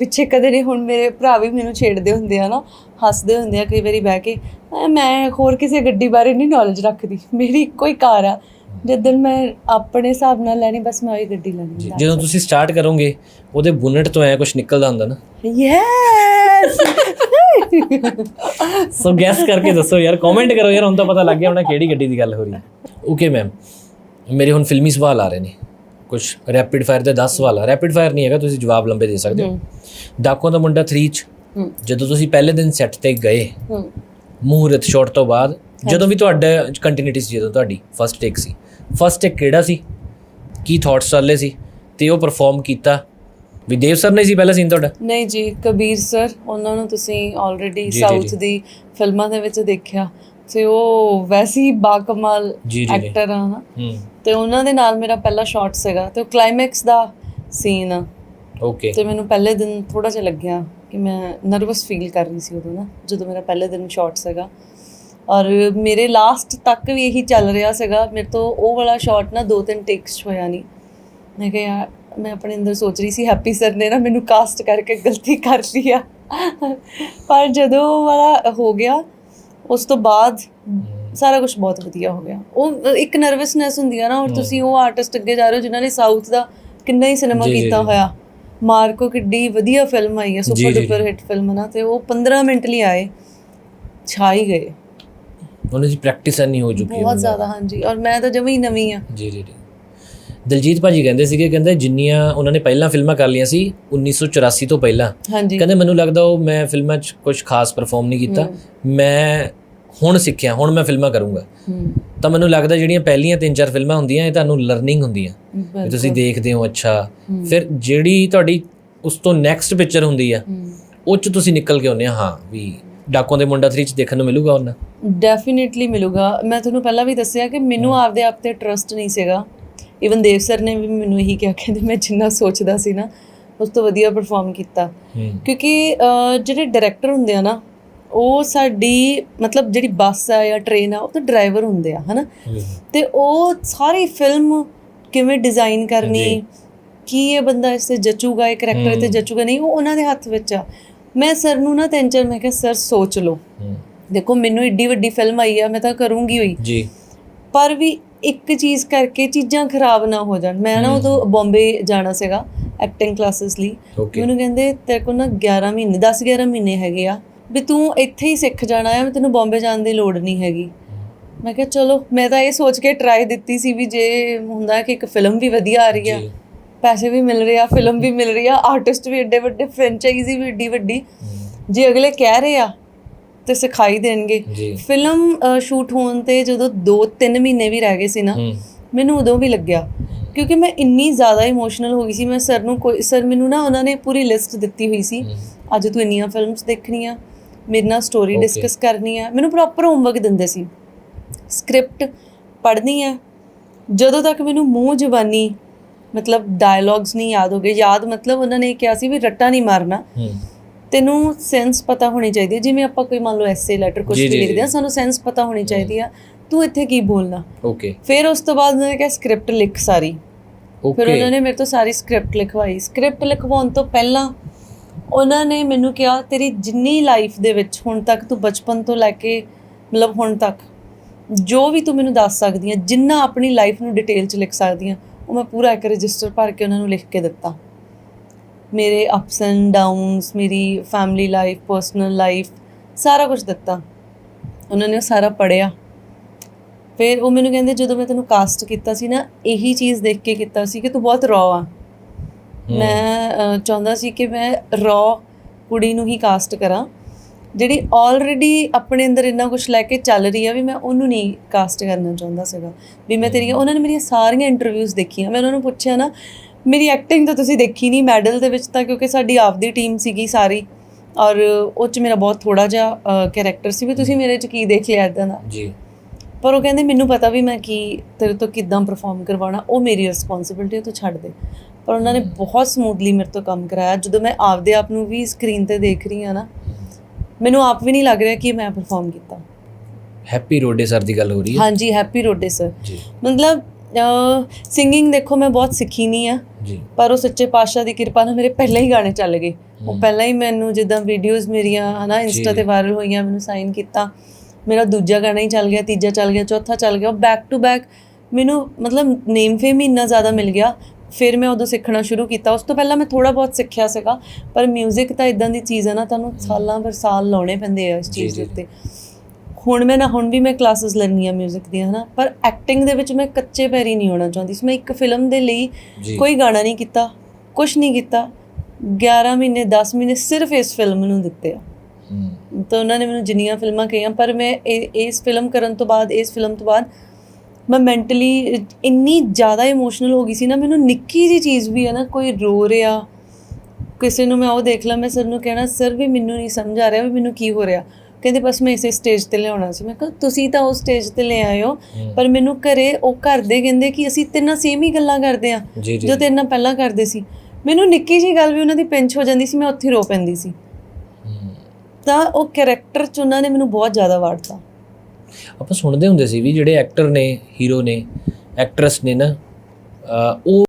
ਪਿੱਛੇ ਕਦੇ ਨਹੀਂ ਹੁਣ ਮੇਰੇ ਭਰਾ ਵੀ ਮੈਨੂੰ ਛੇੜਦੇ ਹੁੰਦੇ ਆ ਨਾ ਹੱਸਦੇ ਹੁੰਦੇ ਆ ਕਈ ਵਾਰੀ ਬਹਿ ਕੇ। ਮੈਂ ਹੋਰ ਕਿਸੇ ਗੱਡੀ ਬਾਰੇ ਨਹੀਂ ਨੌਲੇਜ ਰੱਖਦੀ ਮੇਰੀ ਇੱਕੋ ਹੀ ਕਾਰ ਆ। ਜਦੋਂ ਮੈਂ ਆਪਣੇ ਹਿਸਾਬ ਨਾਲ ਲੈਣੀ ਬਸ ਮੈਂ ਉਹੀ ਗੱਡੀ ਲੈਣੀ। ਜਦੋਂ ਤੁਸੀਂ ਸਟਾਰਟ ਕਰੋਗੇ ਉਹਦੇ ਬੁਨਟ ਤੋਂ ਐ ਕੁਝ ਨਿਕਲਦਾ ਹੁੰਦਾ ਨਾ। ਯੈਸ ਸੋ ਗੈਸ ਕਰਕੇ ਦੱਸੋ ਯਾਰ ਕਮੈਂਟ ਕਰੋ ਯਾਰ ਹੁਣ ਤਾਂ ਪਤਾ ਲੱਗ ਗਿਆ ਹੋਣਾ ਕਿਹੜੀ ਗੱਡੀ ਦੀ ਗੱਲ ਹੋ ਰਹੀ ਹੈ। ਓਕੇ ਮੈਮ ਮੇਰੇ ਹੁਣ ਫਿਲਮੀ ਸਵਾਲ ਆ ਰਹੇ ਨੇ। ਕੁਝ ਰੈਪਿਡ ਫਾਇਰ ਦੇ 10 ਸਵਾਲ। ਆ ਰੈਪਿਡ ਫਾਇਰ ਨਹੀਂ ਹੈਗਾ ਤੁਸੀਂ ਜਵਾਬ ਲੰਬੇ ਦੇ ਸਕਦੇ ਹੋ। ਡਾਕੂ ਦਾ ਮੁੰਡਾ 3 ਚ ਜਦੋਂ ਤੁਸੀਂ ਪਹਿਲੇ ਦਿਨ ਸੈੱਟ ਤੇ ਗਏ ਮੂਹਰਤ ਸ਼ਾਟ ਤੋਂ ਬਾਅਦ ਜਦੋਂ ਵੀ ਤੁਹਾਡਾ ਕੰਟੀਨਿਊਟੀ ਸੀ ਜਦੋਂ ਤੁਹਾਡੀ ਫਰਸਟ ਟੇਕ ਸੀ। ਫਰਸਟ ਟੇਕ ਕਿਹੜਾ ਸੀ? ਕੀ ਥਾਟਸ ਚੱਲੇ ਸੀ? ਤੇ ਉਹ ਪਰਫਾਰਮ ਕੀਤਾ। ਵੀ ਦੇਵ ਸਰ ਨੇ ਸੀ ਪਹਿਲਾ ਸੀਨ ਤੁਹਾਡਾ? ਨਹੀਂ ਜੀ ਕਬੀਰ ਸਰ ਉਹਨਾਂ ਨੂੰ ਤੁਸੀਂ ਆਲਰੇਡੀ ਸਾਊਥ। ਦੀ ਫਿਲਮਾਂ ਦੇ ਵਿੱਚ ਦੇਖਿਆ। ਤੇ ਉਹ ਵੈਸੇ ਹੀ ਬਾਕਮਾਲ। ਐਕਟਰ ਆ ਨਾ। ਤੇ ਉਹਨਾਂ ਦੇ ਨਾਲ ਮੇਰਾ ਪਹਿਲਾ ਸ਼ਾਟ ਸੀਗਾ ਤੇ ਉਹ ਕਲਾਈਮੈਕਸ ਦਾ ਸੀਨ ਆ। ਓਕੇ ਤੇ ਮੈਨੂੰ ਪਹਿਲੇ ਦਿਨ ਥੋੜਾ ਜਿਹਾ ਲੱਗਿਆ ਕਿ ਮੈਂ ਨਰਵਸ ਫੀਲ ਕਰ ਰਹੀ ਸੀ ਉਦੋਂ ਨਾ ਜਦੋਂ ਮੇਰਾ ਪਹਿਲੇ ਦਿਨ ਸ਼ਾਟ ਸੀਗਾ। ਔਰ ਮੇਰੇ ਲਾਸਟ ਤੱਕ ਵੀ ਇਹੀ ਚੱਲ ਰਿਹਾ ਸੀਗਾ। ਮੇਰੇ ਤੋਂ ਉਹ ਵਾਲਾ ਸ਼ਾਟ ਨਾ ਦੋ ਤਿੰਨ ਟੇਕਸ ਹੋਇਆ ਨਹੀਂ ਮੈਂ ਕਿਹਾ ਯਾਰ ਮੈਂ ਆਪਣੇ ਅੰਦਰ ਸੋਚ ਰਹੀ ਸੀ ਹੈਪੀ ਸਰ ਨੇ ਨਾ ਮੈਨੂੰ ਕਾਸਟ ਕਰਕੇ ਗਲਤੀ ਕਰ ਲਈ ਆ। ਪਰ ਜਦੋਂ ਵਾਲਾ ਹੋ ਗਿਆ ਉਸ ਤੋਂ ਬਾਅਦ ਸਾਰਾ ਕੁਝ ਬਹੁਤ ਵਧੀਆ ਹੋ ਗਿਆ। ਉਹ ਇੱਕ ਨਰਵਸਨੈਸ ਹੁੰਦੀ ਆ ਨਾ ਔਰ ਤੁਸੀਂ ਉਹ ਆਰਟਿਸਟ ਅੱਗੇ ਜਾ ਰਹੇ ਹੋ ਜਿਨ੍ਹਾਂ ਨੇ ਸਾਊਥ ਦਾ ਕਿੰਨਾ ਹੀ ਸਿਨੇਮਾ ਕੀਤਾ। ਹੋਇਆ। ਮਾਰਕੋ ਕਿੱਡੀ ਵਧੀਆ ਫਿਲਮ ਆਈ ਹੈ ਸੁਪਰ ਡੁਪਰ ਹਿੱਟ ਫਿਲਮ ਨਾ ਤੇ ਉਹ 15 ਮਿੰਟ ਲਈ ਆਏ ਛਾ ਹੀ ਗਏ। ਉਹਨਾਂ ਦੀ ਪ੍ਰੈਕਟਿਸ ਨਹੀਂ ਹੋ ਚੁੱਕੀ ਬਹੁਤ ਜ਼ਿਆਦਾ ਹਾਂਜੀ। ਔਰ ਮੈਂ ਤਾਂ ਜਮੇ ਨਵੀਂ ਆ। ਜੀ ਜੀ ਦਲਜੀਤ ਭਾਜੀ ਕਹਿੰਦੇ ਸੀਗੇ ਕਹਿੰਦੇ ਜਿੰਨੀਆਂ ਉਹਨਾਂ ਨੇ ਪਹਿਲਾਂ ਫਿਲਮਾਂ ਕਰ ਲਈਆਂ ਸੀ 1984 ਤੋਂ ਪਹਿਲਾਂ। ਕਹਿੰਦੇ ਮੈਨੂੰ ਲੱਗਦਾ ਉਹ ਮੈਂ ਫਿਲਮਾਂ 'ਚ ਕੁਝ ਖਾਸ ਪਰਫਾਰਮ ਨਹੀਂ ਕੀਤਾ। ਮੈਂ ਹੁਣ ਸਿੱਖਿਆ ਹੁਣ ਮੈਂ ਫਿਲਮਾਂ ਕਰੂੰਗਾ। ਤਾਂ ਮੈਨੂੰ ਲੱਗਦਾ ਜਿਹੜੀਆਂ ਪਹਿਲੀਆਂ ਤਿੰਨ ਚਾਰ ਫਿਲਮਾਂ ਹੁੰਦੀਆਂ ਇਹ ਤੁਹਾਨੂੰ ਲਰਨਿੰਗ ਹੁੰਦੀਆਂ। ਤੁਸੀਂ ਦੇਖਦੇ ਹੋ ਅੱਛਾ। ਫਿਰ ਜਿਹੜੀ ਤੁਹਾਡੀ ਉਸ ਤੋਂ ਨੈਕਸਟ ਪਿਕਚਰ ਹੁੰਦੀ ਆ ਉਹ 'ਚ ਤੁਸੀਂ ਨਿਕਲ ਕੇ ਆਉਂਦੇ ਆ ਹਾਂ ਵੀ ਡਾਕੋਂ ਦੇ ਮੁੰਡਾ 3 'ਚ ਦੇਖਣ ਨੂੰ ਮਿਲੂਗਾ ਉਹਨਾਂ? ਡੈਫੀਨਿਟਲੀ ਮਿਲੂਗਾ। ਮੈਂ ਤੁਹਾਨੂੰ ਪਹਿਲਾਂ ਵੀ ਦੱਸਿਆ ਕਿ ਮੈਨੂੰ ਆਪਦੇ ਆਪ ਤੇ ਟਰਸਟ ਨਹੀਂ ਸੀਗਾ। ਇਵਨ ਦੇਵ ਸਰ ਨੇ ਵੀ ਮੈਨੂੰ ਇਹੀ ਕਿਹਾ ਕਹਿੰਦੇ ਮੈਂ ਜਿੰਨਾ ਸੋਚਦਾ ਸੀ ਨਾ ਉਸ ਤੋਂ ਵਧੀਆ ਪਰਫਾਰਮ ਕੀਤਾ। ਕਿਉਂਕਿ ਜਿਹੜੇ ਡਾਇਰੈਕਟਰ ਹੁੰਦੇ ਆ ਨਾ ਉਹ ਸਾਡੀ ਮਤਲਬ ਜਿਹੜੀ ਬੱਸ ਆ ਜਾਂ ਟ੍ਰੇਨ ਆ ਉਹ ਤਾਂ ਡਰਾਈਵਰ ਹੁੰਦੇ ਆ ਹਨਾ? ਤੇ ਉਹ ਸਾਰੀ ਫਿਲਮ ਕਿਵੇਂ ਡਿਜ਼ਾਈਨ ਕਰਨੀ। ਕੀ ਇਹ ਬੰਦਾ ਇਸ ਤੇ ਜਚੂਗਾ ਇਹ ਕਰੈਕਟਰ ਤੇ। ਜਚੂਗਾ ਨਹੀਂ ਉਹ ਉਹਨਾਂ ਦੇ ਹੱਥ ਵਿੱਚ ਆ। ਮੈਂ ਸਰ ਨੂੰ ਨਾ ਤਿੰਨ ਚਾਰ ਮੈਂ ਕਿਹਾ ਸਰ ਸੋਚ ਲਓ। ਦੇਖੋ ਮੈਨੂੰ ਏਡੀ ਵੱਡੀ ਫਿਲਮ ਆਈ ਆ ਮੈਂ ਤਾਂ ਕਰੂੰਗੀ ਹੋਈ ਜੀ। ਪਰ ਵੀ ਇੱਕ ਚੀਜ਼ ਕਰਕੇ ਚੀਜ਼ਾਂ ਖਰਾਬ ਨਾ ਹੋ ਜਾਣ। ਮੈਂ ਨਾ ਉਦੋਂ ਬੰਬੇ ਜਾਣਾ ਸੀਗਾ ਐਕਟਿੰਗ ਕਲਾਸਿਸ ਲਈ। ਮੈਨੂੰ ਕਹਿੰਦੇ ਤੇਰੇ ਕੋਲ ਨਾ 11 ਮਹੀਨੇ 10 11 ਮਹੀਨੇ ਹੈਗੇ ਆ ਵੀ ਤੂੰ ਇੱਥੇ ਹੀ ਸਿੱਖ ਜਾਣਾ ਵੀ ਤੈਨੂੰ ਬੰਬੇ ਜਾਣ ਦੀ ਲੋੜ ਨਹੀਂ ਹੈਗੀ। ਮੈਂ ਕਿਹਾ ਚਲੋ ਮੈਂ ਤਾਂ ਇਹ ਸੋਚ ਕੇ ਟਰਾਈ ਦਿੱਤੀ ਸੀ ਵੀ ਜੇ ਹੁੰਦਾ ਕਿ ਇੱਕ ਫਿਲਮ ਵੀ ਵਧੀਆ ਆ ਰਹੀ ਆ ਪੈਸੇ ਵੀ ਮਿਲ ਰਹੇ ਆ ਫਿਲਮ ਵੀ ਮਿਲ ਰਹੀ ਆ ਆਰਟਿਸਟ ਵੀ ਏਡੇ ਵੱਡੇ ਫਰੈਂਚਾਈਜ਼ੀ ਵੀ ਏਡੀ ਵੱਡੀ। ਜੇ ਅਗਲੇ ਕਹਿ ਰਹੇ ਆ ਤੇ ਸਿਖਾਈ ਦੇਣਗੇ। ਫਿਲਮ ਸ਼ੂਟ ਹੋਣ ਤੇ ਜਦੋਂ 2-3 ਮਹੀਨੇ ਵੀ ਰਹਿ ਗਏ ਸੀ ਨਾ ਹੂੰ। ਮੈਨੂੰ ਉਦੋਂ ਵੀ ਲੱਗਿਆ। ਕਿਉਂਕਿ ਮੈਂ ਇੰਨੀ ਜ਼ਿਆਦਾ ਇਮੋਸ਼ਨਲ ਹੋ ਗਈ ਸੀ ਮੈਂ ਸਰ ਨੂੰ ਕੋਈ ਸਰ ਮੈਨੂੰ ਨਾ ਉਹਨਾਂ ਨੇ ਪੂਰੀ ਲਿਸਟ ਦਿੱਤੀ ਹੋਈ ਸੀ ਅੱਜ ਤੂੰ ਇੰਨੀਆਂ ਫਿਲਮਸ ਦੇਖਣੀਆਂ ਮੇਰੇ ਨਾਲ ਸਟੋਰੀ Okay. ਡਿਸਕਸ ਕਰਨੀ ਆ। ਮੈਨੂੰ ਪ੍ਰੋਪਰ ਹੋਮਵਰਕ ਦਿੰਦੇ ਸੀ। ਸਕ੍ਰਿਪਟ ਪੜ੍ਹਨੀ ਆ। ਜਦੋਂ ਤੱਕ ਮੈਨੂੰ ਮੂੰਹ ਜ਼ਬਾਨੀ ਮਤਲਬ ਡਾਇਲੌਗਸ ਨਹੀਂ ਯਾਦ ਹੋ ਗਏ ਯਾਦ ਮਤਲਬ ਉਹਨਾਂ ਨੇ ਕਿਹਾ ਸੀ ਵੀ ਰੱਟਾ ਨਹੀਂ ਮਾਰਨਾ। ਹੂੰ। ਤੈਨੂੰ ਸੈਂਸ ਪਤਾ ਹੋਣੀ ਚਾਹੀਦੀ ਹੈ ਜਿਵੇਂ ਆਪਾਂ ਕੋਈ ਮੰਨ ਲਓ ਐਸੇ ਲੈਟਰ ਕੁਝ ਜੀ, ਵੀ ਜੀ, ਲਿਖਦੇ ਆ ਜੀ। ਸਾਨੂੰ ਸੈਂਸ ਪਤਾ ਹੋਣੀ ਚਾਹੀਦੀ ਆ। ਤੂੰ ਇੱਥੇ ਕੀ ਬੋਲਣਾ? ਓਕੇ ਫਿਰ ਉਸ ਤੋਂ ਬਾਅਦ ਉਹਨਾਂ ਨੇ ਕਿਹਾ ਸਕ੍ਰਿਪਟ ਲਿਖ ਸਾਰੀ। ਫਿਰ ਓਕੇ ਉਹਨਾਂ ਨੇ ਮੇਰੇ ਤੋਂ ਸਾਰੀ ਸਕ੍ਰਿਪਟ ਲਿਖਵਾਈ। ਸਕ੍ਰਿਪਟ ਲਿਖਵਾਉਣ ਤੋਂ ਪਹਿਲਾਂ ਉਹਨਾਂ ਨੇ ਮੈਨੂੰ ਕਿਹਾ, ਤੇਰੀ ਜਿੰਨੀ ਲਾਈਫ ਦੇ ਵਿੱਚ ਹੁਣ ਤੱਕ ਤੂੰ ਬਚਪਨ ਤੋਂ ਲੈ ਕੇ, ਮਤਲਬ ਹੁਣ ਤੱਕ, ਜੋ ਵੀ ਤੂੰ ਮੈਨੂੰ ਦੱਸ ਸਕਦੀ ਹੈ ਜਿੰਨਾ ਆਪਣੀ ਲਾਈਫ ਨੂੰ ਡਿਟੇਲ ਚ ਲਿਖ ਸਕਦੀ ਹੈ ਉਹ ਮੈਂ ਪੂਰਾ ਇੱਕ ਰਜਿਸਟਰ ਭਰ ਕੇ ਉਹਨਾਂ ਨੂੰ ਲਿਖ ਕੇ ਦਿੱਤਾ। ਮੇਰੇ ਅਪਸ ਐਂਡ ਡਾਊਨਸ ਮੇਰੀ ਫੈਮਿਲੀ ਲਾਈਫ ਪਰਸਨਲ ਲਾਈਫ ਸਾਰਾ ਕੁਝ ਦਿੱਤਾ। ਉਹਨਾਂ ਨੇ ਉਹ ਸਾਰਾ ਪੜਿਆ ਫਿਰ ਉਹ ਮੈਨੂੰ ਕਹਿੰਦੇ, ਜਦੋਂ ਮੈਂ ਤੈਨੂੰ ਕਾਸਟ ਕੀਤਾ ਸੀ ਨਾ, ਇਹੀ ਚੀਜ਼ ਦੇਖ ਕੇ ਕੀਤਾ ਸੀ ਕਿ ਤੂੰ ਬਹੁਤ ਰॉ ਆ। ਮੈਂ ਚਾਹੁੰਦਾ ਸੀ ਕਿ ਮੈਂ ਰॉ ਕੁੜੀ ਨੂੰ ਹੀ ਕਾਸਟ ਕਰਾਂ। ਜਿਹੜੀ ਆਲਰੇਡੀ ਆਪਣੇ ਅੰਦਰ ਇੰਨਾ ਕੁਝ ਲੈ ਕੇ ਚੱਲ ਰਹੀ ਆ ਵੀ ਮੈਂ ਉਹਨੂੰ ਨਹੀਂ ਕਾਸਟ ਕਰਨਾ ਚਾਹੁੰਦਾ ਸੀਗਾ। ਵੀ ਮੈਂ ਤੇਰੀਆਂ ਉਹਨਾਂ ਨੇ ਮੇਰੀਆਂ ਸਾਰੀਆਂ ਇੰਟਰਵਿਊਜ਼ ਦੇਖੀਆਂ। ਮੈਂ ਉਹਨਾਂ ਨੂੰ ਪੁੱਛਿਆ ਨਾ ਮੇਰੀ ਐਕਟਿੰਗ ਤਾਂ ਤੁਸੀਂ ਦੇਖੀ ਨਹੀਂ ਮੈਡਲ ਦੇ ਵਿੱਚ ਤਾਂ ਕਿਉਂਕਿ ਸਾਡੀ ਆਪਦੀ ਟੀਮ ਸੀਗੀ ਸਾਰੀ। ਔਰ ਉਹ ਚ ਮੇਰਾ ਬਹੁਤ ਥੋੜਾ ਜਿਹਾ ਕੈਰੈਕਟਰ ਸੀ ਵੀ ਤੁਸੀਂ ਮੇਰੇ ਚ ਕੀ ਦੇਖ ਲਿਆ ਇਦਾਂ ਦਾ। ਜੀ। ਪਰ ਉਹ ਕਹਿੰਦੇ ਮੈਨੂੰ ਪਤਾ ਵੀ ਮੈਂ ਕੀ ਤੇਰੇ ਤੋਂ ਕਿੱਦਾਂ ਪਰਫਾਰਮ ਕਰਵਾਉਣਾ ਉਹ ਮੇਰੀ ਰਿਸਪੌਂਸਿਬਿਲਟੀ ਹੈ ਤੂੰ ਛੱਡ ਦੇ। ਪਰ ਉਹਨਾਂ ਨੇ ਬਹੁਤ ਸਮੂਥਲੀ ਮੇਰੇ ਤੋਂ ਕੰਮ ਕਰਾਇਆ। ਜਦੋਂ ਮੈਂ ਆਪਦੇ ਆਪ ਨੂੰ ਵੀ ਸਕਰੀਨ ਤੇ ਦੇਖ ਰਹੀ ਹਾਂ ਨਾ ਮੈਨੂੰ ਆਪ ਵੀ ਨਹੀਂ ਲੱਗ ਰਿਹਾ ਕਿ ਮੈਂ ਪਰਫਾਰਮ ਕੀਤਾ। ਹੈਪੀ ਰੋਡੇ ਸਰ ਦੀ ਗੱਲ ਹੋ ਰਹੀ ਹੈ? ਹਾਂਜੀ ਹੈਪੀ ਰੋਡੇ ਸਰ ਜੀ। ਮਤਲਬ ਸਿੰਗਿੰਗ ਦੇਖੋ ਮੈਂ ਬਹੁਤ ਸਿੱਖੀ ਨਹੀਂ ਆ ਜੀ। ਪਰ ਉਹ ਸੱਚੇ ਪਾਤਸ਼ਾਹ ਦੀ ਕਿਰਪਾ ਨਾਲ ਮੇਰੇ ਪਹਿਲਾਂ ਹੀ ਗਾਣੇ ਚੱਲ ਗਏ। ਉਹ ਪਹਿਲਾਂ ਹੀ ਮੈਨੂੰ ਜਿੱਦਾਂ ਵੀਡੀਓਜ਼ ਮੇਰੀਆਂ ਹਨਾ ਇੰਸਟਾ ਤੇ ਵਾਇਰਲ ਹੋਈਆਂ ਮੈਨੂੰ ਸਾਈਨ ਕੀਤਾ। ਮੇਰਾ ਦੂਜਾ ਗਾਣਾ ਹੀ ਚੱਲ ਗਿਆ ਤੀਜਾ ਚੱਲ ਗਿਆ ਚੌਥਾ ਚੱਲ ਗਿਆ। ਬੈਕ ਟੂ ਬੈਕ ਮੈਨੂੰ ਮਤਲਬ ਨੇਮ ਫੇਮ ਹੀ ਇੰਨਾ ਜ਼ਿਆਦਾ ਮਿਲ ਗਿਆ। ਫਿਰ ਮੈਂ ਉਦੋਂ ਸਿੱਖਣਾ ਸ਼ੁਰੂ ਕੀਤਾ ਉਸ ਤੋਂ ਪਹਿਲਾਂ ਮੈਂ ਥੋੜਾ ਬਹੁਤ ਸਿੱਖਿਆ ਸੀਗਾ ਪਰ 뮤직 ਤਾਂ ਇਦਾਂ ਦੀ ਚੀਜ਼ ਹੈ ਨਾ ਤੁਹਾਨੂੰ ਸਾਲਾਂ ਪਰ ਸਾਲ ਲਾਉਣੇ ਪੈਂਦੇ ਆ ਇਸ ਚੀਜ਼ ਦੇ ਉੱਤੇ ਹੁਣ ਮੈਂ ਨਾ ਹੁਣ ਵੀ ਮੈਂ ਕਲਾਸਿਸ ਲੈਣੀ ਆ 뮤직 ਦੀਆਂ ਹਨਾ ਪਰ ਐਕਟਿੰਗ ਦੇ ਵਿੱਚ ਮੈਂ ਕੱਚੇ ਪੈਰੀ ਨਹੀਂ ਹੋਣਾ ਚਾਹੁੰਦੀ ਸੀ ਮੈਂ ਇੱਕ ਫਿਲਮ ਦੇ ਲਈ ਜੀ। ਕੋਈ ਗਾਣਾ ਨਹੀਂ ਕੀਤਾ ਕੁਝ ਨਹੀਂ ਕੀਤਾ 11 ਮਹੀਨੇ 10 ਮਹੀਨੇ ਸਿਰਫ ਇਸ ਫਿਲਮ ਨੂੰ ਦਿੱਤੇ ਆ ਹੂੰ ਤਾਂ ਉਹਨਾਂ ਨੇ ਮੈਨੂੰ ਜਿੰਨੀਆਂ ਫਿਲਮਾਂ ਕਹੀਆਂ ਪਰ ਮੈਂ ਇਹ- ਇਸ ਫਿਲਮ ਕਰਨ ਤੋਂ ਬਾਅਦ ਇਸ ਫਿਲਮ ਤੋਂ ਬਾਅਦ ਮੈਂ ਮੈਂਟਲੀ ਇੰਨੀ ਜ਼ਿਆਦਾ ਇਮੋਸ਼ਨਲ ਹੋ ਗਈ ਸੀ ਨਾ ਮੈਨੂੰ ਨਿੱਕੀ ਜੀ ਚੀਜ਼ ਵੀ ਹੈ ਨਾ ਕੋਈ ਰੋ ਰਿਹਾ ਕਿਸੇ ਨੂੰ ਮੈਂ ਉਹ ਦੇਖ ਲਾ ਮੈਂ ਸਰ ਨੂੰ ਕਹਿਣਾ ਸਰ ਵੀ ਮੈਨੂੰ ਨਹੀਂ ਸਮਝ ਆ ਰਿਹਾ ਵੀ ਮੈਨੂੰ ਕੀ ਹੋ ਰਿਹਾ। ਕਹਿੰਦੇ ਬਸ ਮੈਂ ਇਸੇ ਸਟੇਜ ਤੇ ਲਿਆਉਣਾ ਸੀ। ਮੈਂ ਕਿਹਾ ਤੁਸੀਂ ਤਾਂ ਉਸ ਸਟੇਜ ਤੇ ਲੈ ਆਏ ਹੋ ਪਰ ਮੈਨੂੰ ਘਰੇ ਉਹ ਘਰ ਦੇ ਕਹਿੰਦੇ ਕਿ ਅਸੀਂ ਤੇਰੇ ਨਾਲ ਸੇਮ ਹੀ ਗੱਲਾਂ ਕਰਦੇ ਆ ਜੀ ਨਾਲ ਪਹਿਲਾਂ ਕਰਦੇ ਸੀ। ਮੈਨੂੰ ਨਿੱਕੀ ਜੀ ਗੱਲ ਵੀ ਉਹਨਾਂ ਦੀ ਪਿੰਚ ਹੋ ਜਾਂਦੀ ਸੀ ਮੈਂ ਉੱਥੇ ਰੋ ਪੈਂਦੀ ਸੀ। ਤਾਂ ਉਹ ਕੈਰੈਕਟਰ ਚ ਉਹਨਾਂ ਨੇ ਮੈਨੂੰ ਬਹੁਤ ਜ਼ਿਆਦਾ ਵਾੜਤਾ ਆਪਾਂ ਸੁਣਦੇ ਹੁੰਦੇ ਸੀ ਵੀ ਜਿਹੜੇ ਐਕਟਰ ਨੇ ਹੀਰੋ ਨੇ ਐਕਟਰਸ ਨੇ ਨਾ ਉਹ